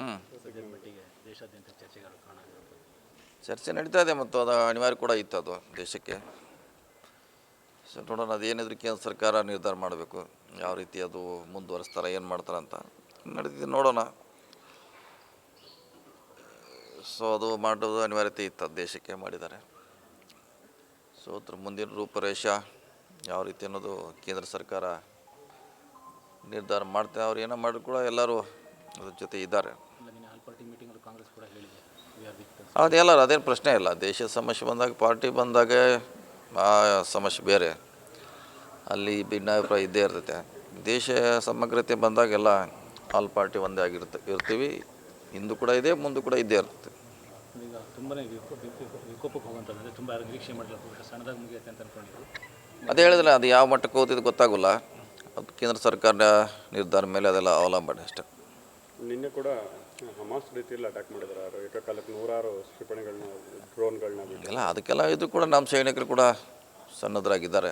ಹ್ಞೂ ಚರ್ಚೆ ನಡೀತಾ ಇದೆ ಮತ್ತು ಅದು ಅನಿವಾರ್ಯ ಕೂಡ ಇತ್ತು ಅದು ದೇಶಕ್ಕೆ. ಸೊ ನೋಡೋಣ ಅದೇನಿದ್ರು ಕೇಂದ್ರ ಸರ್ಕಾರ ನಿರ್ಧಾರ ಮಾಡಬೇಕು. ಯಾವ ರೀತಿ ಅದು ಮುಂದುವರಿಸ್ತಾರೆ, ಏನು ಮಾಡ್ತಾರೆ ಅಂತ ನಡೀತಿದೆ ನೋಡೋಣ. ಸೊ ಅದು ಮಾಡೋದು ಅನಿವಾರ್ಯತೆ ಇತ್ತು ಅದು ದೇಶಕ್ಕೆ ಮಾಡಿದ್ದಾರೆ. ಸೊ ಅದ್ರ ಮುಂದಿನ ರೂಪರೇಷ ಯಾವ ರೀತಿ ಅನ್ನೋದು ಕೇಂದ್ರ ಸರ್ಕಾರ ನಿರ್ಧಾರ ಮಾಡ್ತಾರೆ ಅವ್ರು ಏನೋ ಮಾಡಿದ್ರು ಕೂಡ ಎಲ್ಲರೂ ಅದ್ರ ಜೊತೆ ಇದ್ದಾರೆ ಇಲ್ಲ ನಿನ್ನೆ ಆಲ್ ಪಾರ್ಟಿ ಮೀಟಿಂಗಲ್ಲಿ ಕಾಂಗ್ರೆಸ್ ಕೂಡ ಹೇಳಿದೆ. ಅದೆಲ್ಲ ಅದೇನು ಪ್ರಶ್ನೆ ಇಲ್ಲ. ದೇಶದ ಸಮಸ್ಯೆ ಬಂದಾಗ ಪಾರ್ಟಿ ಬಂದಾಗ ಆ ಸಮಸ್ಯೆ ಬೇರೆ. ಅಲ್ಲಿ ಭಿನ್ನಾಭಿಪ್ರಾಯ ಇದ್ದೇ ಇರ್ತೈತೆ. ದೇಶ ಸಮಗ್ರತೆ ಬಂದಾಗೆಲ್ಲ ಆಲ್ ಪಾರ್ಟಿ ಒಂದೇ ಆಗಿರ್ತ ಇರ್ತೀವಿ. ಹಿಂದೂ ಕೂಡ ಇದೆ ಮುಂದೆ ಕೂಡ ಇದ್ದೇ ಇರ್ತೈತೆ. ಈಗ ತುಂಬನೇ ವಿಕೋ- ವಿಕೋ- ವಿಕೋಪಕ್ಕೆ ಹೋಗುವಂಥದ್ದು ಅಂದರೆ ತುಂಬ ಯಾರು ನಿರೀಕ್ಷೆ ಮಾಡಿಲ್ಲ ಬಹುಶಃ ಸಣ್ಣದಾಗಿ ಮುಗಿಯುತ್ತೆ ಅಂತ ಅನ್ಕೊಂಡಿದ್ರು ಅದೇ ಹೇಳಿದ್ರೆ ಅದು ಯಾವ ಮಟ್ಟಕ್ಕೆ ಹೋಗ್ತಿದ್ದು ಗೊತ್ತಾಗಲ್ಲ. ಅದು ಕೇಂದ್ರ ಸರ್ಕಾರ ನಿರ್ಧಾರ ಮೇಲೆ ಅದೆಲ್ಲ ಅವಲಂಬನೆ ಅಷ್ಟೆ. ನಿನ್ನೆ ಕೂಡ ಹಮಾಸ್ ರೀತಿಯಲ್ಲಿ ಅಟ್ಯಾಕ್ ಮಾಡಿದ್ದಾರೆ ಏಕಕಾಲಕ್ಕೆ ನೂರಾರು ಕ್ಷಿಪಣಿಗಳನ್ನ ಡ್ರೋನ್ಗಳನ್ನ ಎಲ್ಲ ಅದಕ್ಕೆಲ್ಲ ಇದು ಕೂಡ ನಮ್ಮ ಸೈನಿಕರು ಕೂಡ ಸನ್ನದ್ಧರಾಗಿದ್ದಾರೆ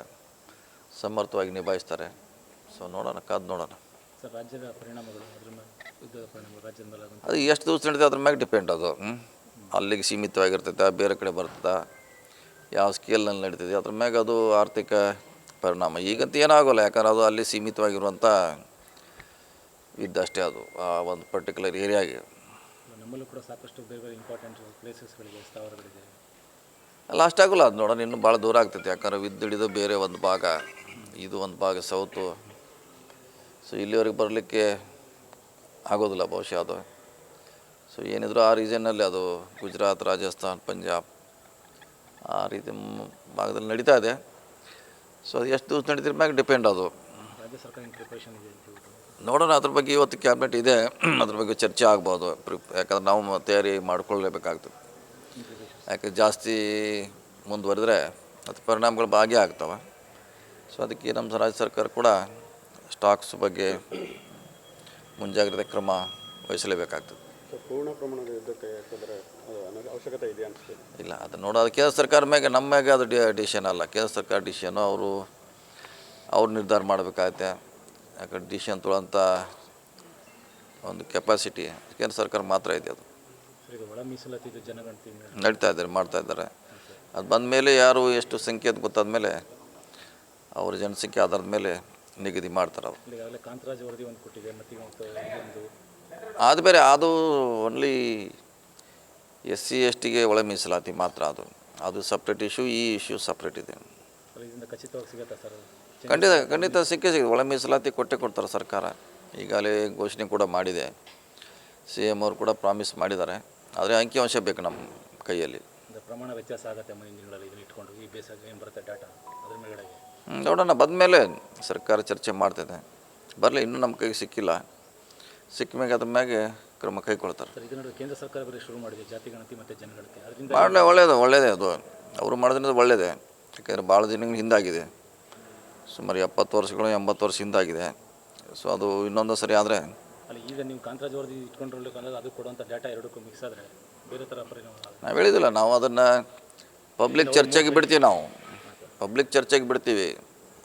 ಸಮರ್ಥವಾಗಿ ನಿಭಾಯಿಸ್ತಾರೆ. ಸೊ ನೋಡೋಣ ಕಾದು ನೋಡೋಣ. ಸರ್ ರಾಜ್ಯದ ಪರಿಣಾಮಗಳು ಅದು ಎಷ್ಟು ದಿವಸ ನಡೀತದೆ ಅದ್ರ ಮ್ಯಾಗೆ ಡಿಪೆಂಡ್ ಅದು? ಅಲ್ಲಿಗೆ ಸೀಮಿತವಾಗಿರ್ತೈತೆ ಬೇರೆ ಕಡೆ ಬರ್ತದೆ. ಯಾವ ಸ್ಕೇಲ್ನಲ್ಲಿ ನಡೀತದೆ ಅದ್ರ ಮ್ಯಾಗ ಅದು ಆರ್ಥಿಕ ಪರಿಣಾಮ. ಈಗಂತ ಏನಾಗೋಲ್ಲ ಯಾಕಂದ್ರೆ ಅದು ಅಲ್ಲಿ ಸೀಮಿತವಾಗಿರುವಂಥ ಇದ್ದಷ್ಟೇ ಅದು ಆ ಒಂದು ಪರ್ಟಿಕ್ಯುಲರ್ ಏರಿಯಾಗೆ ನಮ್ಮಲ್ಲೂ ಕೂಡ ಸಾಕಷ್ಟು ಬೇರೆ ಬೇರೆ ಇಂಪಾರ್ಟೆಂಟ್ ಪ್ಲೇಸಸ್ಗಳಿದೆ ಸ್ಥಾವರಗಳಿದೆ. ಅಷ್ಟಾಗಲ್ಲ ಅದು ನೋಡೋಣ ಇನ್ನೂ ಭಾಳ ದೂರ ಆಗ್ತೈತೆ. ಯಾಕಂದ್ರೆ ವಿದ್ಯುಡಿದು ಬೇರೆ ಒಂದು ಭಾಗ ಇದು ಒಂದು ಭಾಗ ಸೌತು. ಸೊ ಇಲ್ಲಿವರೆಗೆ ಬರಲಿಕ್ಕೆ ಆಗೋದಿಲ್ಲ ಬಹುಶಃ ಅದು. ಸೊ ಏನಿದ್ರು ಆ ರೀಜನ್ನಲ್ಲಿ ಅದು ಗುಜರಾತ್ ರಾಜಸ್ಥಾನ್ ಪಂಜಾಬ್ ಆ ರೀತಿ ಭಾಗದಲ್ಲಿ ನಡೀತಾ ಇದೆ. ಸೊ ಅದು ಎಷ್ಟು ದಿವಸ ನಡೀತಿರ ಮ್ಯಾಗ ಡಿಪೆಂಡ್ ಅದು. ರಾಜ್ಯ ಸರ್ಕಾರ ಏನು ಪ್ರಿಪ್ರೇಷನ್ ಇದೆ ಅಂತ. ನೋಡೋಣ ಅದ್ರ ಬಗ್ಗೆ ಇವತ್ತು ಕ್ಯಾಬಿನೆಟ್ ಇದೆ ಅದ್ರ ಬಗ್ಗೆ ಚರ್ಚೆ ಆಗ್ಬೋದು. ಪ್ರಿಪ್ ಯಾಕಂದ್ರೆ ನಾವು ತಯಾರಿ ಮಾಡ್ಕೊಳ್ಳೇಬೇಕಾಗ್ತದೆ. ಯಾಕೆ ಜಾಸ್ತಿ ಮುಂದುವರೆದ್ರೆ ಅದು ಪರಿಣಾಮಗಳು ಭಾಗಿ ಆಗ್ತವೆ. ಸೊ ಅದಕ್ಕೆ ನಮ್ಮ ರಾಜ್ಯ ಸರ್ಕಾರ ಕೂಡ ಸ್ಟಾಕ್ಸ್ ಬಗ್ಗೆ ಮುಂಜಾಗ್ರತೆ ಕ್ರಮ ವಹಿಸಲೇಬೇಕಾಗ್ತದೆ. ಪೂರ್ಣ ಪ್ರಮಾಣದ ಯುದ್ಧಕ್ಕೆ ಯಾಕಂದರೆ ಅವಶ್ಯಕತೆ ಇದೆ ಅನಿಸ್ತದೆ ಇಲ್ಲ ಅದು ನೋಡೋದು ಕೇಂದ್ರ ಸರ್ಕಾರ ಮ್ಯಾಗೆ ನಮ್ಮ ಮ್ಯಾಗೆ ಅದು ಡಿ ಡಿಸಿಷನ್ ಅಲ್ಲ. ಕೇಂದ್ರ ಸರ್ಕಾರ ಡಿಸಿಷನು ಅವರು ಅವ್ರು ನಿರ್ಧಾರ ಮಾಡಬೇಕಾಗತ್ತೆ. ಯಾಕಂದ್ರೆ ಡಿಸಿಷನ್ ತೊಗೊಳ್ಳೋಂಥ ಒಂದು ಕೆಪಾಸಿಟಿ ಕೇಂದ್ರ ಸರ್ಕಾರ ಮಾತ್ರ ಇದೆ ಅದು. ನಡೀತಾ ಇದ್ದಾರೆ ಮಾಡ್ತಾ ಇದ್ದಾರೆ. ಅದು ಬಂದ ಮೇಲೆ ಯಾರು ಎಷ್ಟು ಸಂಖ್ಯೆ ಅಂತ ಗೊತ್ತಾದ ಮೇಲೆ ಅವ್ರ ಜನಸಂಖ್ಯೆ ಆಧಾರದ ಮೇಲೆ ನಿಗದಿ ಮಾಡ್ತಾರೆ ಅವರು. ಆದ ಅದು ಬೇರೆ ಅದು ಓನ್ಲಿ ಎಸ್ ಸಿ ಎಸ್ ಟಿಗೆ ಒಳ ಮೀಸಲಾತಿ ಮಾತ್ರ ಅದು. ಅದು ಸಪ್ರೇಟ್ ಇಶ್ಯೂ ಈ ಇಶ್ಯೂ ಸಪ್ರೇಟ್ ಇದೆ. ಖಂಡಿತ ಖಂಡಿತ ಸಿಕ್ಕೇ ಸಿಗುತ್ತೆ ಒಳ ಮೀಸಲಾತಿ ಕೊಟ್ಟೆ ಕೊಡ್ತಾರೆ ಸರ್ಕಾರ. ಈಗಾಗಲೇ ಘೋಷಣೆ ಕೂಡ ಮಾಡಿದೆ. ಸಿ ಎಂ ಅವರು ಕೂಡ ಪ್ರಾಮಿಸ್ ಮಾಡಿದ್ದಾರೆ. ಆದರೆ ಅಂಕಿಅಂಶ ಬೇಕು ನಮ್ಮ ಕೈಯಲ್ಲಿ. ಪ್ರಮಾಣ ವ್ಯತ್ಯಾಸ ಆಗುತ್ತೆ ಇಟ್ಕೊಂಡು. ಈ ಬರುತ್ತೆ ಡಾಟಾ ನೋಡೋಣ. ಬಂದಮೇಲೆ ಸರ್ಕಾರ ಚರ್ಚೆ ಮಾಡ್ತಿದೆ. ಬರಲಿ ಇನ್ನೂ ನಮ್ಮ ಕೈಗೆ ಸಿಕ್ಕಿಲ್ಲ. ಸಿಕ್ಕ ಮ್ಯಾಗೆ ಅದ್ರ ಮ್ಯಾಗೆ ಕ್ರಮ ಕೈಗೊಳ್ತಾರೆ. ಕೇಂದ್ರ ಸರ್ಕಾರ ಬೇರೆ ಶುರು ಮಾಡಿದೆ. ಜಾತಿ ಗಣತಿ ಮತ್ತು ಜನಗಣತಿ. ಅದರಿಂದ ಮಾಡಲಿ ಒಳ್ಳೆಯದು ಒಳ್ಳೆಯದೇ ಅದು. ಅವರು ಮಾಡೋದ್ರಿಂದ ಒಳ್ಳೆಯದೇ ಯಾಕೆಂದರೆ ಭಾಳ ದಿನಗಳ ಹಿಂದಾಗಿದೆ. ಸುಮಾರು ಎಪ್ಪತ್ತು ವರ್ಷಗಳು ಎಂಬತ್ತು ವರ್ಷ ಹಿಂದಾಗಿದೆ ಸೊ ಅದು ಇನ್ನೊಂದು ಸರಿ ಆದರೆ ಅಲ್ಲಿ ಈಗ ನೀವು ಕಾಂತರಾಜ್ ವರದಿ ಇಟ್ಕೊಂಡಿರ್ಬೇಕಂದ್ರೆ ಅದು ಕೊಡುವಂಥ ಡಾಟಾ ಎರಡಕ್ಕೂ ಮಿಕ್ಸ್ ಆದರೆ ಬೇರೆ ಥರ ಪರಿಣಾಮ ಆಗುತ್ತೆ. ನಾವು ಹೇಳಿದಿಲ್ಲ ನಾವು ಅದನ್ನು ಪಬ್ಲಿಕ್ ಚರ್ಚೆಗೆ ಬಿಡ್ತೀವಿ ನಾವು. ಪಬ್ಲಿಕ್ ಚರ್ಚೆಗೆ ಬಿಡ್ತೀವಿ.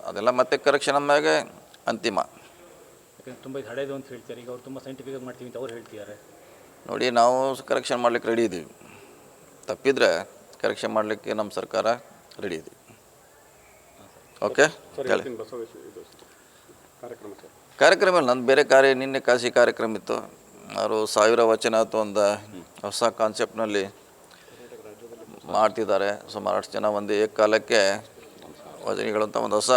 ಅದೆಲ್ಲ ಮತ್ತೆ ಕರೆಕ್ಷನ್ ಮ್ಯಾಗೆ ಅಂತಿಮ. ಯಾಕಂದ್ರೆ ತುಂಬ ಇದು ಹಳೇದು ಅಂತ ಹೇಳ್ತಾರೆ ಈಗ ಅವ್ರು ತುಂಬ ಸೈಂಟಿಫಿಕ್ ಆಗಿ ಮಾಡ್ತೀವಿ ಅಂತ ಅವ್ರು ಹೇಳ್ತಿದ್ದಾರೆ. ನೋಡಿ ನಾವು ಕರೆಕ್ಷನ್ ಮಾಡ್ಲಿಕ್ಕೆ ರೆಡಿ ಇದ್ದೀವಿ ತಪ್ಪಿದ್ರೆ ಕರೆಕ್ಷನ್ ಮಾಡಲಿಕ್ಕೆ ನಮ್ಮ ಸರ್ಕಾರ ರೆಡಿ ಇದೆ ಓಕೆ ಹೇಳಿ ಕಾರ್ಯಕ್ರಮ ಇಲ್ಲ ನಂದು ಬೇರೆ ಕಾರ್ಯ ನಿನ್ನೆ ಕಾಸಿ ಕಾರ್ಯಕ್ರಮ ಇತ್ತು. ಅವರು ಸಾವಿರ ವಚನ ಅಥವಾ ಒಂದು ಹೊಸ ಕಾನ್ಸೆಪ್ಟ್ನಲ್ಲಿ ಮಾಡ್ತಿದ್ದಾರೆ. ಸುಮಾರಷ್ಟು ಜನ ಒಂದು ಏಕಕಾಲಕ್ಕೆ ವಚನಿಗಳಂತ ಒಂದು ಹೊಸ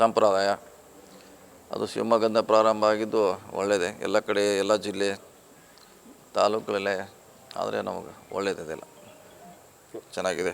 ಸಂಪ್ರದಾಯ. ಅದು ಶಿವಮೊಗ್ಗದಿಂದ ಪ್ರಾರಂಭ ಆಗಿದ್ದು ಒಳ್ಳೆಯದೇ ಎಲ್ಲ ಕಡೆ ಎಲ್ಲ ಜಿಲ್ಲೆ ತಾಲೂಕುಗಳಲ್ಲೇ ಆದರೆ ನಮಗೆ ಒಳ್ಳೆಯದಿದೆಲ್ಲ ಚೆನ್ನಾಗಿದೆ.